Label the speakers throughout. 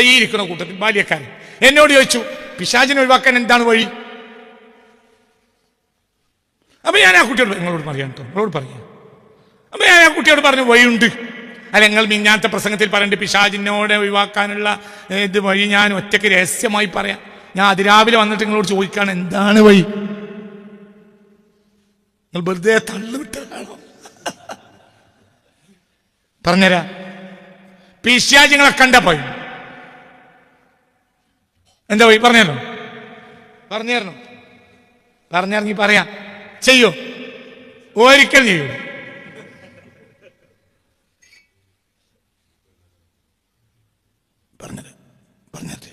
Speaker 1: ഇരിക്കുന്ന കൂട്ടത്തിൽ ബാല്യക്കാരൻ. എന്നോട് ചോദിച്ചു പിശാചിനെ ഒഴിവാക്കാൻ എന്താണ് വഴി? അപ്പൊ ഞാൻ ആ കുട്ടിയോട് നിങ്ങളോട് പറയാൻ കേട്ടോ നിങ്ങളോട് പറയാം അപ്പൊ ഞാൻ ആ കുട്ടിയോട് പറഞ്ഞു വഴിയുണ്ട്. അല്ല നിങ്ങൾ മിഞ്ഞാത്ത പ്രസംഗത്തിൽ പറഞ്ഞിട്ട് പിശാചിനോട് ഒഴിവാക്കാനുള്ള ഇത് വഴി ഞാൻ ഒറ്റയ്ക്ക് രഹസ്യമായി പറയാം. ഞാൻ അതിരാവിലെ വന്നിട്ട് നിങ്ങളോട് ചോദിക്കാണ് എന്താണ് വഴി? നിങ്ങൾ വെറുതെ തള്ളുവിട്ടതാണോ പറഞ്ഞുതരാ. പിശാചിങ്ങളെ കണ്ട എന്താ വഴി പറഞ്ഞു പറഞ്ഞു പറഞ്ഞിറങ്ങി പറയാ. ചെയ്യോ. ഒരിക്കൽ ചെയ്യൂ. പറഞ്ഞത് പറഞ്ഞത്.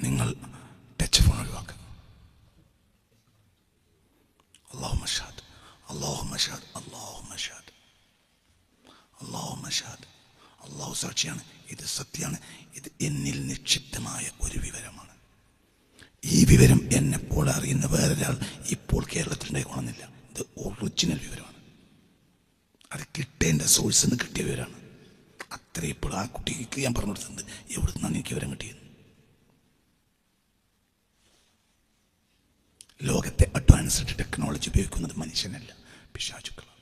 Speaker 1: നിങ്ങൾ ടച്ച് ഫോൺ ഒഴിവാക്കുക അള്ളാഹു മഷാദ് അള്ളാഹു മഷാദ് അള്ളാഹു മഷാദ് അള്ളാഹു മഷാദ് അള്ളാഹു സാക്ഷിയാണ്. ഇത് സത്യമാണ്. ഇത് എന്നിൽ നിക്ഷിപ്തമായ ഒരു വിവരമാണ്. ഈ വിവരം എന്നെപ്പോൾ അറിയുന്ന വേറൊരാൾ ഇപ്പോൾ കേരളത്തിലുണ്ടായിക്കോണമെന്നില്ല ഇത് ഒറിജിനൽ വിവരമാണ്. അത് കിട്ടേണ്ട സോഴ്സിൽ നിന്ന് കിട്ടിയ വിവരമാണ്. അത്ര ഇപ്പോൾ ആ കുട്ടിക്ക് ഞാൻ പറഞ്ഞു കൊടുത്തത്. എവിടെ നിന്നാണ് എനിക്ക് വിവരം കിട്ടിയത്? ലോകത്തെ അഡ്വാൻസ്ഡ് ടെക്നോളജി ഉപയോഗിക്കുന്നത് മനുഷ്യനല്ല പിശാചുക്കളാണ്.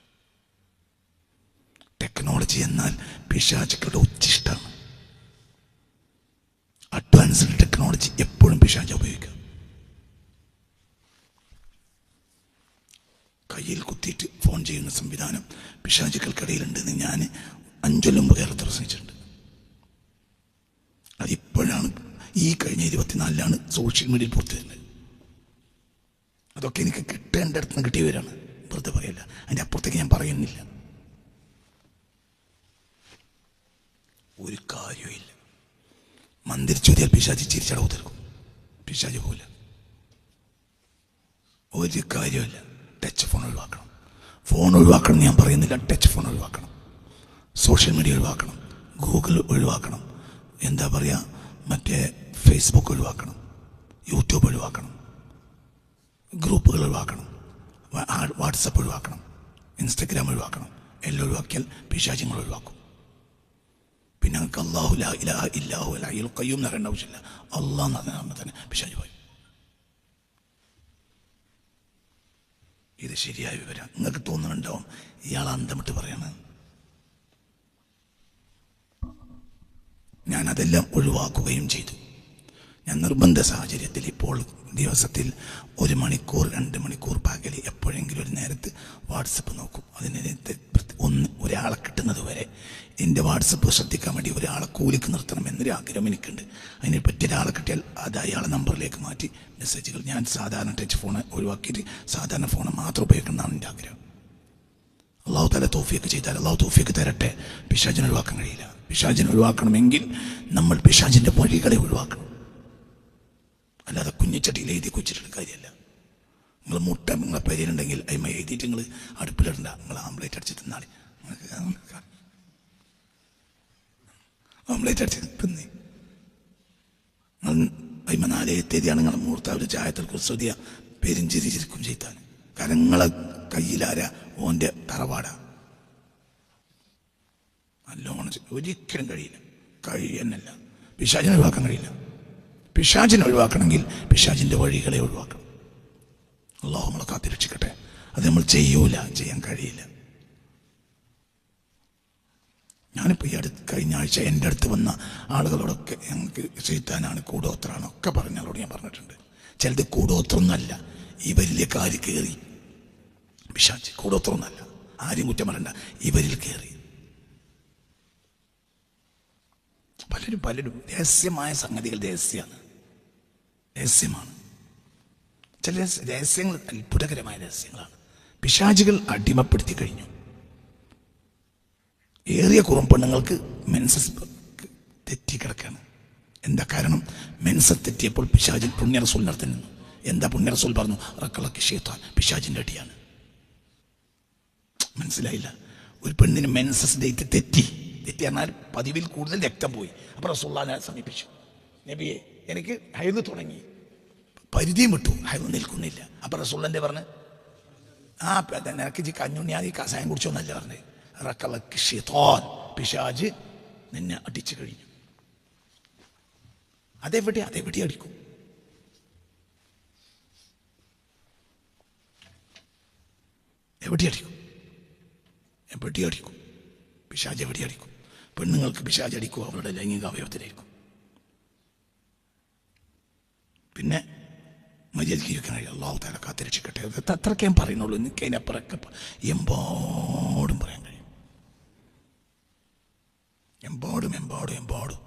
Speaker 1: ടെക്നോളജി എന്നാൽ പിശാചുക്കളുടെ ഉച്ചിഷ്ടാണ്. അഡ്വാൻസ്ഡ് ടെക്നോളജി എപ്പോഴും പിശാജ ഉപയോഗിക്കുക കയ്യിൽ കുത്തിയിട്ട് ഫോൺ ചെയ്യുന്ന സംവിധാനം പിശാചുക്കൾക്കിടയിലുണ്ടെന്ന് ഞാൻ അഞ്ചൊല്ലം കേരളത്തിൽ പ്രസംഗിച്ചിട്ടുണ്ട്. അതിപ്പോഴാണ് ഈ കഴിഞ്ഞ ഇരുപത്തിനാലിലാണ് സോഷ്യൽ മീഡിയയിൽ പുറത്തു വരുന്നത് അതൊക്കെ എനിക്ക് കിട്ടേണ്ട അടുത്ത് നിന്ന് കിട്ടിയവരാണ്. വെറുതെ പറയല്ല. അതിന്റെ അപ്പുറത്തേക്ക് ഞാൻ പറയുന്നില്ല. ഒരു കാര്യമില്ല മന്ദിരിച്ചോതിയാൽ പിശാചി ചിരിച്ചടവ് തീർക്കും പിശാചി പോല ഒരു കാര്യമല്ല ടച്ച് ഫോൺ ഒഴിവാക്കണം. ഫോൺ ഒഴിവാക്കണം ഞാൻ പറയുന്നില്ല. ടച്ച് ഫോൺ ഒഴിവാക്കണം. സോഷ്യൽ മീഡിയ ഒഴിവാക്കണം. ഗൂഗിൾ ഒഴിവാക്കണം. എന്താ പറയുക മറ്റേ ഫേസ്ബുക്ക് ഒഴിവാക്കണം. യൂട്യൂബ് ഒഴിവാക്കണം. ഗ്രൂപ്പുകൾ ഒഴിവാക്കണം. വാട്സപ്പ് ഒഴിവാക്കണം. ഇൻസ്റ്റഗ്രാം ഒഴിവാക്കണം. എല്ലാം ഒഴിവാക്കിയാൽ പിശാചിങ്ങൾ ഒഴിവാക്കും. പിന്നെ ഞങ്ങൾക്ക് അള്ളാഹു ഇലാഹ ഇല്ലാഹു അയ്യൽ കയ്യും എന്ന് പറയേണ്ട ആവശ്യമില്ല. അള്ളാഹ് എന്ന് പറഞ്ഞാൽ തന്നെ പിശാജ് പോയി. ഇത് ശരിയായ വിവരം. നിങ്ങൾക്ക് തോന്നുന്നുണ്ടാവും ഇയാൾ അന്തമിട്ട് പറയണ. ഞാൻ അതെല്ലാം ഒഴിവാക്കുകയും ചെയ്തു. ഞാൻ നിർബന്ധ സാഹചര്യത്തിൽ ഇപ്പോൾ ദിവസത്തിൽ ഒരു മണിക്കൂർ രണ്ട് മണിക്കൂർ പകൽ എപ്പോഴെങ്കിലും ഒരു നേരത്ത് വാട്സപ്പ് നോക്കും. അതിന് ഒന്ന് ഒരാളെ കിട്ടുന്നത് വരെ എന്റെ വാട്സപ്പ് ശ്രദ്ധിക്കാൻ വേണ്ടി ഒരാളെ കൂലിക്ക് നിർത്തണം എന്നൊരു ആഗ്രഹം എനിക്കുണ്ട്. അതിനെ പറ്റിയ ഒരാളെ കിട്ടിയാൽ അത് അയാളെ നമ്പറിലേക്ക് മാറ്റി മെസ്സേജുകൾ. ഞാൻ സാധാരണ ടച്ച് ഫോൺ ഒഴിവാക്കിയിട്ട് സാധാരണ ഫോൺ മാത്രം ഉപയോഗിക്കുന്നതാണ് എന്റെ ആഗ്രഹം. അള്ളാഹു തല തോഫിയൊക്കെ ചെയ്താൽ അള്ളാഹു തോഫിയൊക്കെ തരട്ടെ. പിശാചിനെ ഒഴിവാക്കാൻ കഴിയില്ല. പിശാചിനെ ഒഴിവാക്കണമെങ്കിൽ നമ്മൾ പിശാചിന്റെ വഴികളെ ഒഴിവാക്കണം. അല്ലാതെ കുഞ്ഞിച്ചട്ടിയിൽ എഴുതി കുച്ചിട്ടുള്ള കാര്യമല്ല. നിങ്ങൾ മുട്ട നിങ്ങളെ പരിയിലുണ്ടെങ്കിൽ അതിമ എഴുതിയിട്ട് നിങ്ങൾ അടുപ്പിലിടണ്ട. നിങ്ങൾ ആംപ്ലേറ്റ് അടിച്ച് തിന്നാളി. ആംപ്ലേറ്റ് അടിച്ച് തിന്നേ. അതിമ നാലേ തീയതിയാണ് നിങ്ങളെ മുഹൂർത്താവിൽ ചായത്തിൽ കുസ്തുതിയ പെരിഞ്ചിരിച്ചിരിക്കും ചെയ്താൻ കാരണം നിങ്ങളെ കയ്യിലാര? ഓന്റെ തറവാടാ. നല്ലോണം ഒരിക്കലും കഴിയില്ല. കഴിയുന്നല്ല. പിശാചിനെ ഒഴിവാക്കാൻ കഴിയില്ല. പിശാചിനെ ഒഴിവാക്കണമെങ്കിൽ പിശാചിന്റെ വഴികളെ ഒഴിവാക്കണം. അള്ളാഹു നമ്മളെ കാത്തിരക്ഷിക്കട്ടെ. അത് നമ്മൾ ചെയ്യൂല ചെയ്യാൻ കഴിയില്ല. ഞാനിപ്പോൾ ഈ അടുത്ത് കഴിഞ്ഞ ആഴ്ച എന്റെ അടുത്ത് വന്ന ആളുകളോടൊക്കെ ഞങ്ങൾക്ക് ചെയ്താനാണ് കൂടോത്രാണ് ഒക്കെ പറഞ്ഞാലോട് ഞാൻ പറഞ്ഞിട്ടുണ്ട്. ചിലത് കൂടോത്രമൊന്നല്ല ഇവരിലെ കാര്യം കയറി പിശാച്ച് കൂടോത്രമൊന്നല്ല ആരും കുറ്റം പറയണ്ട. ഇവരിൽ കയറി പലരും പലരും രഹസ്യമായ സംഗതികൾ രഹസ്യമാണ് രഹസ്യമാണ്. ചില രഹസ്യ- രഹസ്യങ്ങൾ അത്ഭുതകരമായ രഹസ്യങ്ങളാണ്. പിശാചികൾ അടിമപ്പെടുത്തി കഴിഞ്ഞു. ഏറിയ കുറുമ്പെണ്ണുങ്ങൾക്ക് മെൻസസ് തെറ്റി എന്താ കാരണം? മെൻസസ് തെറ്റിയപ്പോൾ പിശാചിൽ പുണ്യ റസൂലിനടുത്ത് നിന്നു. എന്താ പുണ്യറസൂൽ പറഞ്ഞു? റക്കളക്ക് ഷേത്താൻ പിശാചിന്റെ അടിയാണ്. മനസ്സിലായില്ല. ഒരു പെണ്ണിന് മെൻസസ് ഡേറ്റ് തെറ്റി. തെറ്റി എന്നാൽ പതിവിൽ കൂടുതൽ രക്തം പോയി. അപ്പോൾ റസൂള്ളാനെ സമീപിച്ചു. നബിയെ എനിക്ക് ഹൈദ് തുടങ്ങി. പരിധിയും വിട്ടു. ഹൈദ് നിൽക്കുന്നില്ല. അപ്പം റസൂള്ളന്റെ പറഞ്ഞ്? ആ നിനക്ക് കഞ്ഞുണ്ണി ഈ കസായം കുടിച്ചോന്നല്ല പറഞ്ഞത് റക്കളക്ക് ഷെയ്ത്താൻ പിശാജ് നിന്നെ അടിച്ചു കഴിഞ്ഞു. അതെവിടെ? അതെവിടെ അടിക്കും? എവിടെ അടിക്കും? എവിടെ അടിക്കും? പിശാജ് എവിടെ അടിക്കും? പെണ്ണുങ്ങൾക്ക് പിശാജ് അടിക്കും അവരുടെ ലൈംഗിക അവയവത്തിലായിരിക്കും പിന്നെ മര്യാദയ്ക്ക് ജീവിക്കാൻ കഴിയും അള്ളാഹു താല കാത്തിരക്ഷിക്കട്ടെ അത് ഞാൻ പറയുന്നുള്ളൂ. എനിക്ക് അതിനപ്പുറമൊക്കെ എമ്പാടും പറയാൻ കഴിയും. എമ്പാടും എമ്പാടും എമ്പാടും.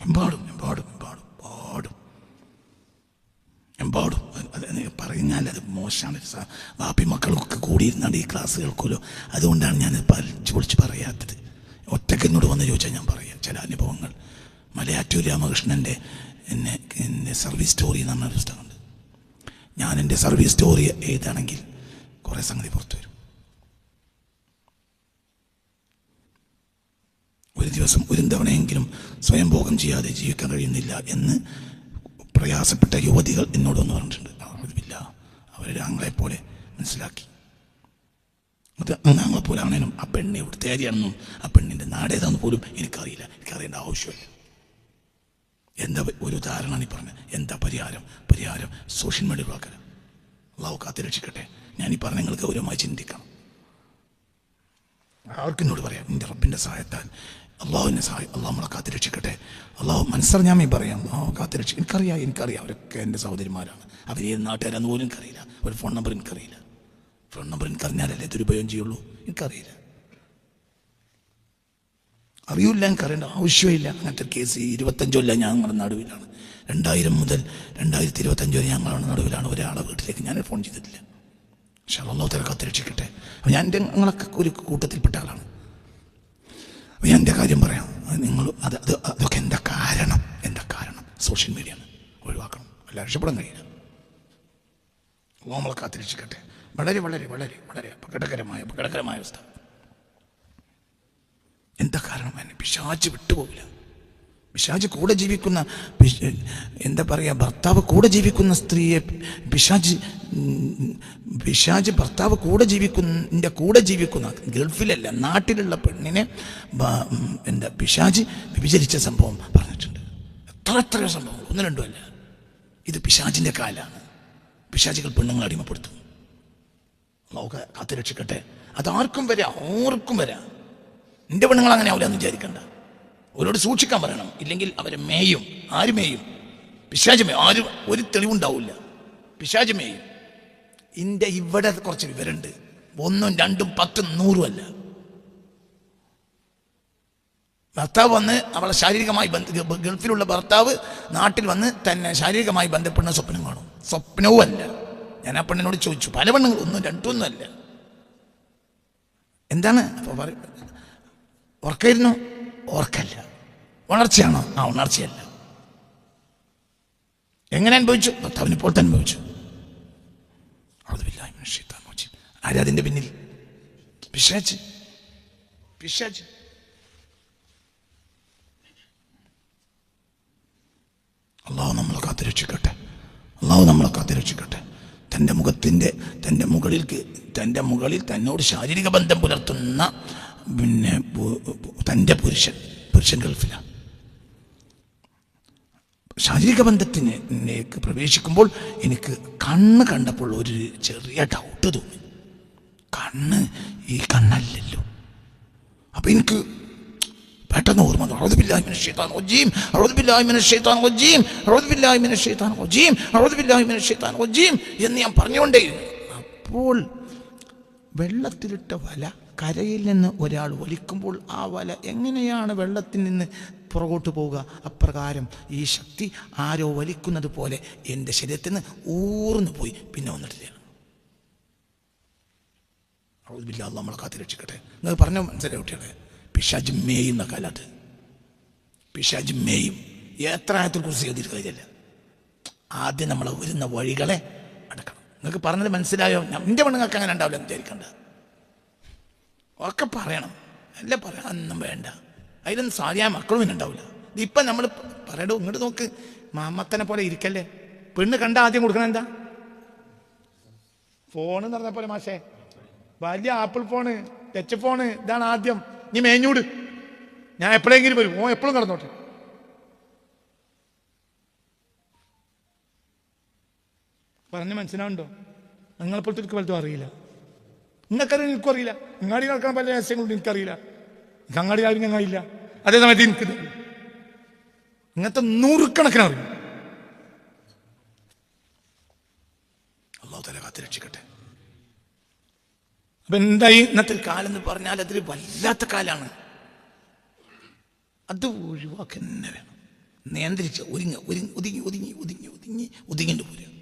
Speaker 1: എമ്പാടും എമ്പാടും എമ്പാടും പാടും എമ്പാടും. അത് പറഞ്ഞാൽ അത് മോശമാണ്. ബാപ്പി മക്കളൊക്കെ കൂടിയിരുന്നാണ് ഈ ക്ലാസ് കേൾക്കുമല്ലോ അതുകൊണ്ടാണ് ഞാൻ പൊളിച്ച് പറയാത്തത്. ഒറ്റയ്ക്ക് എന്നോട് വന്ന് ചോദിച്ചാൽ ഞാൻ പറയാം ചില അനുഭവങ്ങൾ. മലയാറ്റൂർ രാമകൃഷ്ണന്റെ എന്നെ എന്റെ സർവീസ് സ്റ്റോറി എന്ന് പറഞ്ഞൊരു പുസ്തകമുണ്ട്. ഞാൻ എന്റെ സർവീസ് സ്റ്റോറി എഴുതാണെങ്കിൽ കുറേ സംഗതി പുറത്തു വരും. ഒരു ദിവസം ഒരു തവണയെങ്കിലും സ്വയം ഭോഗം ചെയ്യാതെ ജീവിക്കാൻ കഴിയുന്നില്ല എന്ന് പ്രയാസപ്പെട്ട യുവതികൾ എന്നോടൊന്ന് പറഞ്ഞിട്ടുണ്ട്. അറിവില്ല അവരുടെ ആങ്ങളെപ്പോലെ മനസ്സിലാക്കി. അത് ആങ്ങളെ പോലെ ആണേനും ആ പെണ്ണ് ഇവിടുത്തെ ആരെയാണെന്നും ആ പെണ്ണിന്റെ നാടേതാണെന്ന് പോലും എനിക്കറിയില്ല. എനിക്കറിയേണ്ട ആവശ്യമില്ല. എന്താ ഒരു ഉദാഹരണമാണ് ഈ പറഞ്ഞത്. എന്താ പരിഹാരം? പരിഹാരം സോഷ്യൽ മീഡിയ വാക്കല അള്ളാഹു കാത്തിരക്ഷിക്കട്ടെ ഞാൻ ഈ പറഞ്ഞ നിങ്ങൾ ഗൗരവമായി ചിന്തിക്കണം. ആർക്കെന്നോട് പറയാം എന്റെ റബ്ബിന്റെ സഹായത്താൽ അള്ളാഹുവിനെ സഹായം അള്ളാഹു നമ്മളെ കാത്തി രക്ഷിക്കട്ടെ. അള്ളാഹു മനസ്സറിഞ്ഞാമേ പറയാം. അള്ളാഹു കാത്തിരക്ഷ എനിക്കറിയാം എനിക്കറിയാം. അവരൊക്കെ എന്റെ സഹോദരിമാരാണ്. അവർ ഏത് നാട്ടുകാരാന്ന് പോലും എനിക്കറിയില്ല. ഒരു ഫോൺ നമ്പർ എനിക്കറിയില്ല. ഫോൺ നമ്പർ എനിക്കറിഞ്ഞാലല്ലേ ദുരുപയോഗം ചെയ്യുള്ളൂ? എനിക്കറിയില്ല. അറിയില്ല എനിക്കറിയേണ്ട. ആവശ്യമില്ല. അങ്ങനത്തെ കേസ് ഈ ഇരുപത്തഞ്ചൊല്ല ഞാൻ ഞങ്ങളുടെ നടുവിലാണ്. രണ്ടായിരം മുതൽ രണ്ടായിരത്തി ഇരുപത്തഞ്ച് വരെ ഞങ്ങളുടെ നടുവിലാണ്. ഒരാളെ വീട്ടിലേക്ക് ഞാൻ ഫോൺ ചെയ്തിട്ടില്ല. പക്ഷെ അള്ളാഹു തല കാത്തിരക്ഷിക്കട്ടെ. അപ്പം ഞാൻ എന്റെ നിങ്ങളൊക്കെ ഒരു കൂട്ടത്തിൽപ്പെട്ട ആളാണ്. അപ്പം ഞാൻ എന്റെ കാര്യം പറയാം. നിങ്ങൾ അത് അത് അതൊക്കെ എന്താ കാരണം. എന്താ കാരണം. സോഷ്യൽ മീഡിയ ഒഴിവാക്കണം. അല്ല രക്ഷപ്പെടാൻ കഴിയില്ല. അള്ളാഹു നമ്മളെ കാത്തിരക്ഷിക്കട്ടെ. വളരെ വളരെ വളരെ വളരെ അപകടകരമായ അപകടകരമായ അവസ്ഥ. എന്താ കാരണം എന്നെ പിശാച്ച് വിട്ടുപോകില്ല പിശാജ് കൂടെ ജീവിക്കുന്ന എന്താ പറയുക ഭർത്താവ് കൂടെ ജീവിക്കുന്ന സ്ത്രീയെ പിശാജ് പിശാജ് ഭർത്താവ് കൂടെ ജീവിക്കുന്ന കൂടെ ജീവിക്കുന്ന ഗൾഫിലല്ല നാട്ടിലുള്ള പെണ്ണിനെ എന്താ പിശാജ് വിഭജിച്ച സംഭവം പറഞ്ഞിട്ടുണ്ട്. എത്ര എത്രയോ സംഭവം ഒന്ന് രണ്ടുമല്ല. ഇത് പിശാജിന്റെ കാലാണ്. പിശാചികൾ പെണ്ണുങ്ങളെ അടിമപ്പെടുത്തും നമുക്ക് കാത്തുരക്ഷിക്കട്ടെ. അത് ആർക്കും വരാം ആർക്കും വരാം. നിന്റെ പെണ്ണുങ്ങൾ അങ്ങനെ ആവില്ല എന്ന് വിചാരിക്കണ്ട. സൂക്ഷിക്കാൻ പറയണം. ഇല്ലെങ്കിൽ അവരെ മേയും. ആര് മേയും? പിശാചമേയും ആരും ഒരു തെളിവുണ്ടാവില്ല. പിശാചമേയും മേയും. ഇന്റെ ഇവിടെ കുറച്ച് വിവരമുണ്ട്. ഒന്നും രണ്ടും പത്തും നൂറും അല്ല. ഭർത്താവ് വന്ന് അവളെ ശാരീരികമായി ബന്ധ ഗൾഫിലുള്ള ഭർത്താവ് നാട്ടിൽ വന്ന് തന്നെ ശാരീരികമായി ബന്ധപ്പെടുന്ന സ്വപ്നം കാണും. സ്വപ്നവും അല്ല. ഞാൻ ആ പെണ്ണിനോട് ചോദിച്ചു പല പെണ്ണുങ്ങൾ? ഒന്നും രണ്ടൊന്നും അല്ല. എന്താണ്? അപ്പോൾ പറയും ഉറക്കായിരുന്നു? ഓർക്കല്ല ഉണർച്ചയാണോ? ആ ഉണർച്ചയല്ല. എങ്ങനെ? അനുഭവിച്ചു ഭർത്താവിനെ ഇപ്പോൾ തന്നെ അനുഭവിച്ചു ആരാതിന്റെ. പിന്നിൽ? പിശാച്ച് പിശാച്ച് അള്ളാഹു നമ്മളെ കാത്തുരക്ഷിക്കട്ടെ അള്ളാഹു നമ്മളെ കാത്തുരക്ഷിക്കട്ടെ തന്റെ മുഖത്തിന്റെ തന്റെ മുകളിൽ തന്റെ മുകളിൽ തന്നോട് ശാരീരിക ബന്ധം പുലർത്തുന്ന പിന്നെ തന്റെ പുരുഷൻ പുരുഷൻ ഗൾഫിലാണ് ശാരീരിക ബന്ധത്തിനേക്ക് പ്രവേശിക്കുമ്പോൾ എനിക്ക് കണ്ണ് കണ്ടപ്പോൾ ഒരു ചെറിയ ഡൗട്ട് തോന്നി. കണ്ണ് ഈ കണ്ണല്ലല്ലോ. അപ്പം എനിക്ക് പെട്ടെന്ന് ഓർമ്മ എന്ന് ഞാൻ പറഞ്ഞുകൊണ്ടേയിരുന്നു. അപ്പോൾ വെള്ളത്തിലിട്ട വല കരയിൽ നിന്ന് ഒരാൾ വലിക്കുമ്പോൾ ആ വല എങ്ങനെയാണ് വെള്ളത്തിൽ നിന്ന് പുറകോട്ട് പോവുക? അപ്രകാരം ഈ ശക്തി ആരോ വലിക്കുന്നത് പോലെ എന്റെ ശരീരത്തിൽ നിന്ന് ഊർന്നു പോയി. പിന്നെ വന്നിട്ടില്ല ഔദ്ബില്ല നമ്മളെ കാത്തി രക്ഷിക്കട്ടെ. നിങ്ങൾ പറഞ്ഞ മനസ്സിലായി കുട്ടികളെ. പിശാജ് മേയുന്ന കാലത്ത് പിശാജ് മേയും. എത്ര ആയത്തിൽ കുറിച്ച് ചെയ്തിട്ട് കാര്യമല്ല. ആദ്യം നമ്മളെ വരുന്ന വഴികളെ നിങ്ങൾക്ക് പറഞ്ഞത് മനസ്സിലായോ? എന്റെ പെണ്ണുങ്ങൾക്ക് അങ്ങനെ ഉണ്ടാവില്ല എന്ന് വിചാരിക്കണ്ട ഒക്കെ പറയണം. അല്ല അന്നും വേണ്ട. അതിലൊന്നും സാധ്യമായ മക്കളും പിന്നെ ഉണ്ടാവില്ല. ഇപ്പം നമ്മൾ പറയടോ ഇങ്ങോട്ട് നോക്ക്. മാമത്തനെ പോലെ ഇരിക്കല്ലേ? പെണ്ണ് കണ്ട ആദ്യം കൊടുക്കണം എന്താ? ഫോൺ എന്ന് പറഞ്ഞ പോലെ മാഷേ. വലിയ ആപ്പിൾ ഫോണ് ടച്ച് ഫോണ് ഇതാണ് ആദ്യം.
Speaker 2: നീ മേഞ്ഞൂട്. ഞാൻ എപ്പോഴെങ്കിലും വരും. ഓ എപ്പോഴും കടന്നോട്ടെ. പറഞ്ഞ് മനസ്സിലാവുണ്ടോ നിങ്ങളെപ്പോഴത്തെ എനിക്ക് വലുതും അറിയില്ല നിങ്ങൾക്കറിയാൻ എനിക്കും അറിയില്ല അങ്ങാടി നടക്കണ പല രഹസ്യങ്ങളുണ്ട് എനിക്കറിയില്ല എനിക്ക് അങ്ങാടി ആരും ഞങ്ങളില്ല അതേ സമയത്ത് എനിക്ക് ഇങ്ങനത്തെ നൂറുകണക്കിന് അറിയും
Speaker 1: അള്ളാഹു തല രക്ഷിക്കട്ടെ
Speaker 2: അപ്പൊ എന്തായി
Speaker 1: ഇന്നത്തെ കാലം എന്ന് പറഞ്ഞാൽ അതൊരു വല്ലാത്ത കാലാണ് അത് ഒഴിവാക്കി തന്നെ വേണം നിയന്ത്രിച്ച് ഒരുങ്ങി ഒരുങ്ങി ഒതുങ്ങി ഒതുങ്ങി ഒതുങ്ങി ഒതുങ്ങി ഒതുങ്ങിട്ട് പോരുക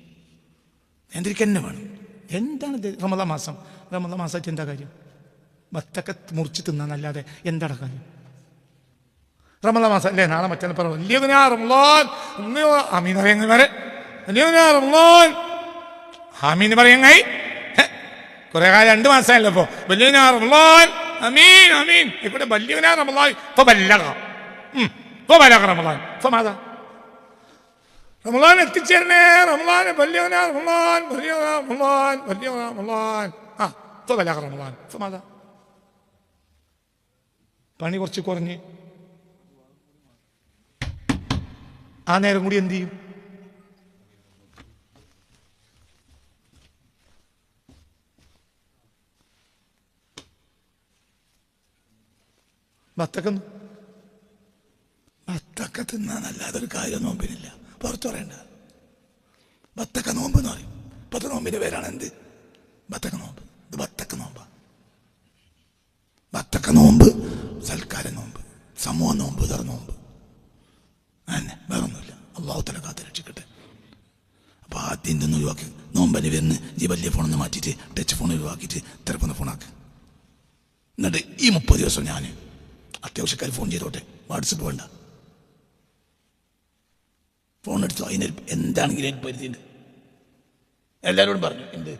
Speaker 1: നിയന്ത്രിക്കുക തന്നെ വേണം
Speaker 2: എന്താണ് റമദാ മാസം. റമദാ മാസമായിട്ട് എന്താ കാര്യം? ഭത്തൊക്കെ മുറിച്ച് തിന്നാന്നല്ലാതെ എന്താണ് കാര്യം? റമദാ മാസം അല്ലേ? നാളെ മറ്റേ പറഞ്ഞു അമീൻ കുറെ കാലം രണ്ട് മാസമല്ലോ ഇപ്പൊ. ദിനാ റമളാൻ ഇപ്പൊ ബല്ലക ഇപ്പൊ ബലക റമളാൻ ഇപ്പൊ മാതാ. റമളാൻ എത്തിച്ചേരണേ. റമളാൻ ബല്യോനാ വലിയ ദിനാ റമളാൻ വലിയ റമളാൻ ആ റമളാൻ ഇപ്പൊ മാതാ. പണി കുറച്ച് കുറഞ്ഞ്. ആ നേരം കൂടി എന്ത് ചെയ്യും? ബത്തക്കം
Speaker 1: ബത്തക്ക തിന്നാൻ അല്ലാതൊരു കാര്യം നോമ്പിനില്ല. പുറത്തു പറയണ്ട. ബത്തക്ക നോമ്പ് എന്ന് പറയും. പത്ത് നോമ്പിന്റെ പേരാണ് എന്ത്? ബത്തക്ക നോമ്പ്. ഇത് ബത്തക്ക നോമ്പ്. ബത്തക്ക നോമ്പ് സൽക്കാര നോമ്പ് സമൂഹ നോമ്പ് ഇതർ നോമ്പ്. അങ്ങനെ വേറൊന്നുമില്ല. അള്ളാഹു തല കാത്ത് രക്ഷിക്കട്ടെ. അപ്പൊ ആദ്യം ഇതൊന്ന് ഒഴിവാക്കി. നോമ്പന് വരുന്ന് ഈ വലിയ ഫോണൊന്ന് മാറ്റിയിട്ട് ടച്ച് ഫോൺ ഒഴിവാക്കിയിട്ട് തിരക്കുന്ന ഫോണാക്ക് എന്നിട്ട് ഈ മുപ്പത് ദിവസം ഞാൻ അത്യാവശ്യക്കാർ ഫോൺ ചെയ്തോട്ടെ. വാട്സപ്പ് വേണ്ട. ഫോൺ എടുത്തു എന്താണെങ്കിലും എനിക്ക് പരിധിയുണ്ട് എല്ലാവരോടും പറഞ്ഞു എന്ത്?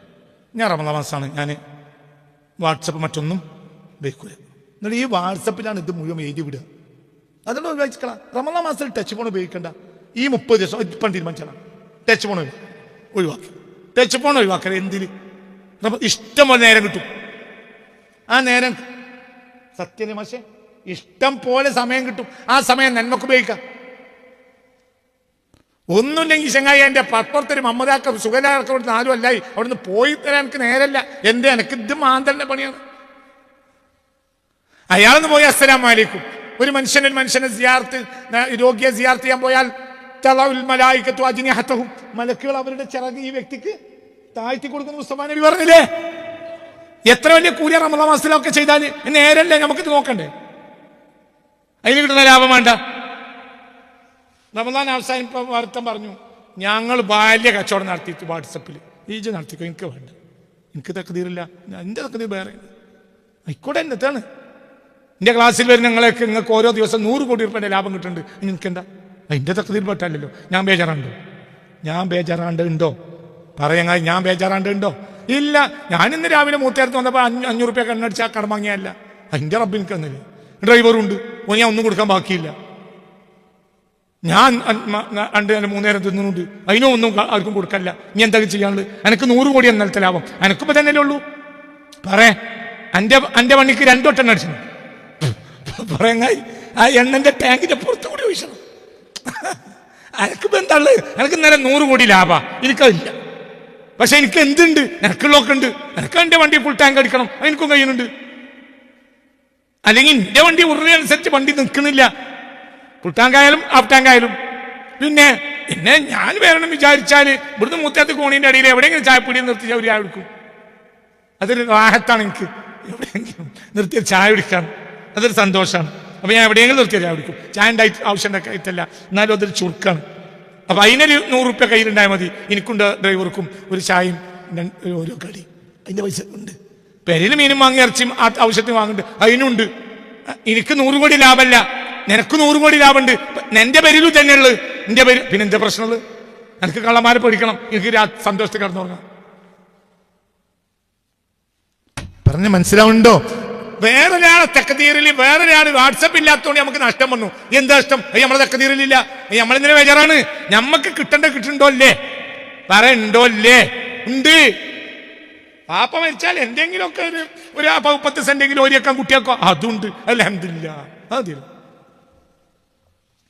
Speaker 2: ഞാൻ റമദാ മാസമാണ്. ഞാൻ വാട്സപ്പ് മറ്റൊന്നും ഉപയോഗിക്കൂല എന്നിട്ട് ഈ വാട്സപ്പിലാണ് ഇത് മുഴുവൻ എഴുതി വിടുക. അതുകൊണ്ട് ഒഴിവാക്കിക്കളാം റമദാ മാസത്തിൽ ടച്ച് ഫോൺ ഉപയോഗിക്കണ്ട. ഈ മുപ്പത് ദിവസം ഇപ്പം തീരുമാനിച്ചാണ് ടച്ച് ഫോൺ ഒഴിവാക്കി. ടച്ച് ഫോൺ ഒഴിവാക്കല എന്തിന്? ഇഷ്ടം പോലെ നേരം കിട്ടും. ആ നേരം മാഷെ ഇഷ്ടം പോലെ സമയം കിട്ടും. ആ സമയം നന്മക്ക് ഉപയോഗിക്കാം. ഒന്നുമില്ലെങ്കിൽ ചങ്ങായി എന്റെ പപ്പുറത്തൊരു മമ്മദാക്ക സുഖലാക്ക നാലും അല്ലായി. അവിടുന്ന് പോയി തരാൻ എനിക്ക് നേരല്ല. എന്റെ എനിക്ക് ഇത് മാന്തലിന്റെ പണിയാണ്. അയാളൊന്ന് പോയി അസ്സലാം വലൈക്കും ഒരു മനുഷ്യൻ ഒരു മനുഷ്യനെ സിയാർത്ത് രോഗിയെ സിയാർത്ത് ചെയ്യാൻ പോയാൽ തളഉൽ മലായികത്തു അജ്നിഹത്തഹും. മലക്കുകൾ അവരുടെ ചിറക് ഈ വ്യക്തിക്ക് താഴ്ത്തി കൊടുക്കുന്ന മുസ്തഫാ നബി പറഞ്ഞില്ലേ? എത്ര വലിയ കൂലിയ മാസത്തിലൊക്കെ ചെയ്താൽ നേരല്ലേ നമുക്കിത് നോക്കണ്ടേ? അതിന് കിട്ടുന്ന ലാഭം വേണ്ട. റമദാൻ അവസാനിപ്പം വാർത്തം പറഞ്ഞു ഞങ്ങൾ ബാല്യ കച്ചവടം നടത്തിയിട്ട് വാട്സപ്പിൽ ഈജ് നടത്തിക്കോ എനിക്ക് വേണ്ട. എനിക്ക് തക്കതീരില്ല എന്റെ തക്കതീർ വേറെ ആയിക്കോട്ടെ എന്നതാണ് എന്റെ ക്ലാസ്സിൽ വരുന്ന ഞങ്ങളൊക്കെ നിങ്ങൾക്ക് ഓരോ ദിവസം നൂറ് കോടി രൂപയുടെ ലാഭം കിട്ടുന്നുണ്ട്. എനിക്ക് എന്താ? അതിന്റെ തക്കതീർ പെട്ടല്ലോ ഞാൻ ബേജാറാണ്ടോ ഞാൻ ബേജാറാണ്ട് ഉണ്ടോ? പറയാ ഞാൻ ബേജാറാണ്ട് ഉണ്ടോ? ഇല്ല. ഞാൻ ഇന്ന് രാവിലെ മൂത്തേർത്ത് വന്നപ്പോൾ അഞ്ഞൂ അഞ്ഞൂറ് റുപ്യ കണ്ണടിച്ച് ആ കടം വാങ്ങിയല്ല അതിന്റെ റബ്ബ് എനിക്ക് തന്നില്ലേ. ഡ്രൈവറുണ്ട് ഓ ഞാൻ ഒന്നും കൊടുക്കാൻ ബാക്കിയില്ല. ഞാൻ രണ്ട് നേരം മൂന്നേരം തിന്നുന്നുണ്ട്. അതിനും ഒന്നും ആർക്കും കൊടുക്കല്ല. ഇനി എന്തൊക്കെ ചെയ്യാനുള്ളത്? എനിക്ക് നൂറ് കോടി എന്നാലത്തെ ലാഭം എനിക്കിപ്പോ തന്നെ ഉള്ളൂ. പറേ. അന്റെ അന്റെ പണിക്ക് രണ്ടോട്ടെണ്ണ അടിച്ചു പറയങ്ങായി ആ എണ്ണന്റെ ടാങ്കിന്റെ പുറത്തു കൂടി ഒഴിച്ചണം. എനിക്കിപ്പോ എന്താൾ എനിക്ക് ഇന്നലെ നൂറ് കോടി ലാഭ. എനിക്കതില്ല. പക്ഷെ എനിക്ക് എന്തുണ്ട്? എനിക്കുള്ളതൊക്കെ ഉണ്ട്. എനിക്ക് എന്റെ വണ്ടി ഫുൾ ടാങ്ക് അടിക്കണം. എനിക്കും കഴിയുന്നുണ്ട്. അല്ലെങ്കിൽ എന്റെ വണ്ടി ഉരുളനുസരിച്ച് വണ്ടി നിൽക്കുന്നില്ല. ഫുൾ ടാങ്ക് ആയാലും ഹാഫ് ടാങ്ക് ആയാലും പിന്നെ പിന്നെ ഞാൻ വരണം വിചാരിച്ചാൽ ഇവിടുന്ന് മുത്തത്ത് കോണീന്റെ അടിയിൽ എവിടെയെങ്കിലും ചായപ്പൊടി നിർത്തി ചവരി ചായ കുടിക്കും. അതൊരു ആഹത്താണ് എനിക്ക്. എവിടെയെങ്കിലും നിർത്തി ചായ കുടിക്കാം അതൊരു സന്തോഷമാണ്. അപ്പൊ ഞാൻ എവിടെയെങ്കിലും നിർത്തി ചായ കുടിക്കും. ചായ ഉണ്ടായിട്ട് ആവശ്യം ആയിട്ടല്ല എന്നാലും അതൊരു ചുരുക്കാണ്. അപ്പൊ അതിനൊരു നൂറ് റുപ്യ കയ്യിലുണ്ടായാൽ മതി. എനിക്കുണ്ട് ഡ്രൈവർക്കും ഒരു ചായയും ഓരോ കടി. അതിന്റെ പൈസ ഉണ്ട്. പെരയിൽ മീനും വാങ്ങി ഇറച്ചിയും ആ ആവശ്യത്തിന് വാങ്ങുന്നുണ്ട്. അതിനുണ്ട്. എനിക്ക് നൂറ് കോടി ലാഭമല്ല. നിനക്ക് നൂറ് കോടി ലാഭമുണ്ട്. എന്റെ തന്നെ തന്നെയുള്ളത് എന്റെ പേര് പിന്നെ എന്താ പ്രശ്നമുള്ളത്? എനിക്ക് കള്ളന്മാരെ പേടിക്കണം. എനിക്ക് സന്തോഷത്തിൽ കിടന്നുറങ്ങാം. പറഞ്ഞ് മനസ്സിലാവുന്നുണ്ടോ? വേറൊരാളെ വേറെ വേറൊരാൾ വാട്സപ്പ് ഇല്ലാത്തതുകൊണ്ട് നമുക്ക് നഷ്ടം വന്നു. എന്താ നഷ്ടം? അയ്യ നമ്മളെ തെക്കതീറിലില്ല അയ്യ നമ്മളെന്തിനാ ബേജാറാണ്? നമ്മക്ക് കിട്ടണ്ട കിട്ടുണ്ടോ അല്ലേ പറയണ്ടോ അല്ലേ ഉണ്ട്. പാപ്പ മരിച്ചാൽ എന്തെങ്കിലുമൊക്കെ ഒരു ഒരു പത്ത് സെന്റെങ്കിലും ഒരിയക്കാൻ കുട്ടിയാക്കോ? അതുണ്ട്. അലഹമില്ല അതെ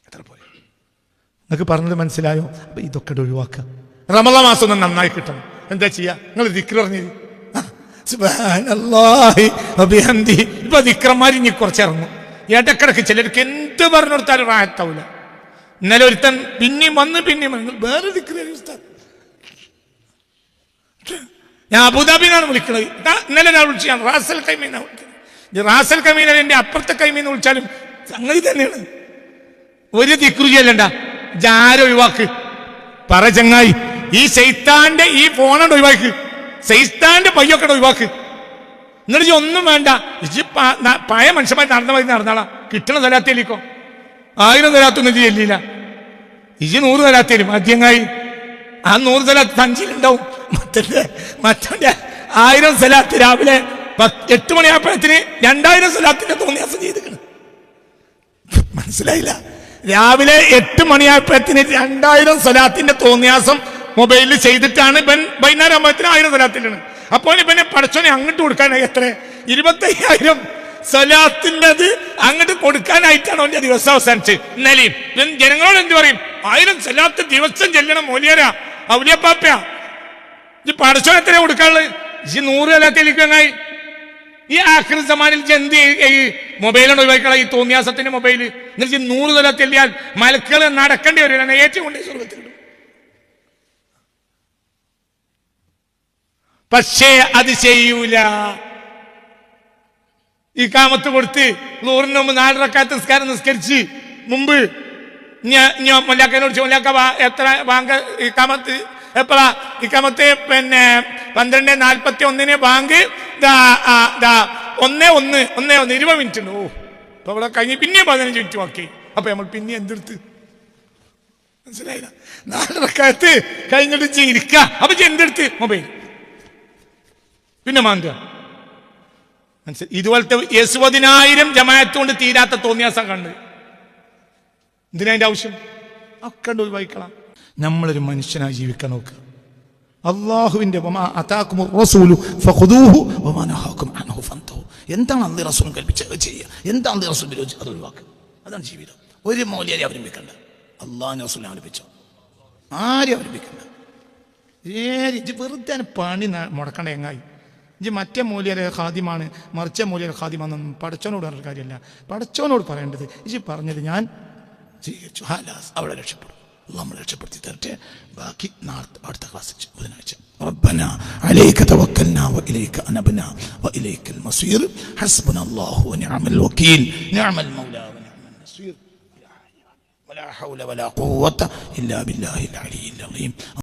Speaker 2: എത്ര പോയി നിങ്ങൾക്ക് പറഞ്ഞത് മനസ്സിലായോ? അപ്പൊ ഇതൊക്കെ ഒഴിവാക്കുക റമള മാസം ഒന്ന് നന്നായി കിട്ടണം. എന്താ ചെയ്യാ? നിങ്ങൾ വബിഹംദിഹി. ഇപ്പൊ ദിക്രന്മാർ കുറച്ചിറങ്ങും. ഇടക്കിടക്ക് ചിലർക്ക് എന്ത് പറഞ്ഞു കൊടുത്താലും റായത്താവൂല ഇന്നലെ ഒരുത്തൻ പിന്നെയും വന്ന് പിന്നെയും വേറെ ഞാൻ അബുദാബിന്നാണ് വിളിക്കുന്നത് ഇന്നലെ ഞാൻ വിളിച്ചു. റാസൽ കൈമീനാണ് വിളിക്കുന്നത് റാസൽ കൈമീന എന്റെ അപ്പുറത്തെ കൈമീന്ന് വിളിച്ചാലും സംഗതി തന്നെയാണ്. ഒരു ദിക്രു ചെയ്യലണ്ട. ജാര ഒഴിവാക്ക്. പറ ചങ്ങായി ഈ ശൈത്താന്റെ ഈ ഫോണോ ഒഴിവാക്ക്. ശൈത്താന്റെ പയ്യൊക്കെ ഒഴിവാക്ക്. എന്നിട്ട് ഇജ്ജ് ഒന്നും വേണ്ട ഇജ്ജ് പഴയ മനുഷ്യന്മാർ നടന്ന മതി നടന്നാളാ. കിട്ടണ തരാത്തേലിക്കോ. ആയിരം തലാത്തൊന്നും ചെല്ലില്ല ഇജി നൂറ് തരാത്തേലും. ആദ്യങ്ങായി ആ നൂറ് സലാത്ത് സഞ്ചിയിലുണ്ടാവും മറ്റേ മറ്റേ ആയിരം സ്ഥലത്ത് രാവിലെ എട്ട് മണിയാപ്പഴത്തിന് രണ്ടായിരം സ്ഥലത്തിന്റെ തോന്നിയാസം ചെയ്തിരിക്കണം മനസ്സിലായില്ല? രാവിലെ എട്ട് മണിയായപ്പോഴത്തിന് രണ്ടായിരം സ്വലാത്തിന്റെ തോന്നിയാസം മൊബൈലിൽ ചെയ്തിട്ടാണ് ഇവൻ വൈകുന്നേരം ആകുമ്പോഴത്തിന് ആയിരം സ്വലാത്തിലാണ് അപ്പോൾ ഇവനെ പടച്ചോനെ അങ്ങോട്ട് കൊടുക്കാനായി എത്ര? ഇരുപത്തയ്യായിരം സ്വലാത്തിന്റെത് അങ്ങോട്ട് കൊടുക്കാനായിട്ടാണ് അവന്റെ ദിവസം അവസാനിച്ച് ഇവൻ ജനങ്ങളോട് എന്ത് പറയും? ആയിരം സ്വലാത്ത് ദിവസം ചെല്ലണം മൂല്യരാ ഔലിയപ്പാപ്പയാ ഈ പടച്ചോൻ എത്ര കൊടുക്കാനുള്ളത്? ഈ നൂറ് സലാത്തിലേക്കായി ഈ ആഖിർ സമാനിൽ എന്ത് ഈ- മൊബൈലാണ് ഒഴിവാക്കണം ഈ തോന്നിയാസത്തിന്റെ മൊബൈൽ എന്നിട്ട് നൂറ് തല തെല്ലിയാൽ മലക്കുകൾ നടക്കേണ്ടി വരികയാണ് ഏറ്റവും കൊണ്ട് സ്വർഗത്തിൽ പക്ഷേ അത് ചെയ്യൂല. ഈ കാമത്ത് കൊടുത്ത് നൂറിന് മുമ്പ് നാലരക്കാത്ത നിസ്കാരം നിസ്കരിച്ച് മുമ്പ് ഞാൻ മൊല്ലാക്കനോട് മൊല്ലാക്ക എത്ര വാങ്ക ഈ കാമത്ത് എപ്പോഴാ ഇക്കാമത്ത് കാമത്ത് പിന്നെ പന്ത്രണ്ട് നാൽപ്പത്തി ഒന്നിന് ബാങ്ക് ഒന്നേ ഒന്ന് ഒന്നേ ഒന്ന് ഇരുപത് മിനിറ്റ് ഉണ്ട്. ഓ അപ്പൊ ഇവിടെ കഴിഞ്ഞ് പിന്നെയും പതിനഞ്ച് മിനിറ്റ് ബാക്കി. അപ്പൊ നമ്മൾ പിന്നെ എന്തെടുത്ത്? മനസ്സിലായില്ല. നാലരക്കാലത്ത് കഴിഞ്ഞിട്ട് ചെയ്തിരിക്ക അപ്പൊ എന്തെടുത്ത്? മൊബൈൽ. പിന്നെ മാന്ത മനസ്സിലായി ഇതുപോലത്തെ എഴുപതിനായിരം ജമാഅത്ത് കൊണ്ട് തീരാത്ത തോന്നിയാസം കണ്ട്. എന്തിനാ അതിന്റെ ആവശ്യം? ഒക്കെ ഒഴിവായിക്കളാം നമ്മളൊരു മനുഷ്യനായി ജീവിക്കാൻ നോക്കുക അള്ളാഹുവിന്റെ. എന്താണ് അള്ളി റസൂൽ കൽപ്പിച്ചത് ചെയ്യുക? എന്താണ് അള്ളി റസൂൽ വിരോധിച്ചത് അത് ഒഴിവാക്കുക? അതാണ് ജീവിതം. ഒരു മൗലിയെ അവലംബിക്കണ്ട അള്ളാഹു റസൂലിനെ അവലംബിച്ചോ. ആരെയും അവലംബിക്കണ്ട. ഏരി ഇജ്ജ് വെറുതെ പണി മുടക്കണ്ട എങ്ങായി? ഇജ്ജ് മറ്റേ മൂല്യരെ ഖാദിമാണ് മറിച്ച മൂല്യരെ ഖാദിമാണെന്നൊന്നും പടച്ചോനോട് പറഞ്ഞ കാര്യമല്ല. പടച്ചോനോട് പറയേണ്ടത് ഇജ്ജ് പറഞ്ഞത് ഞാൻ സ്വീകരിച്ചു ഹാലാസ് അവിടെ രക്ഷപ്പെടും. അള്ളാഹ് നമ്മളെ രക്ഷപ്പെടുത്തി തരട്ടെ ബാക്കി നാളത്തെ അടുത്ത ക്ലാസ് ബുധനാഴ്ച ربنا عليك توكلنا وإليك أنبنا وإليك المصير حسبنا الله ونعم الوكيل نعم المولى ونعم النصير ولا حول ولا قوة إلا بالله العلي العظيم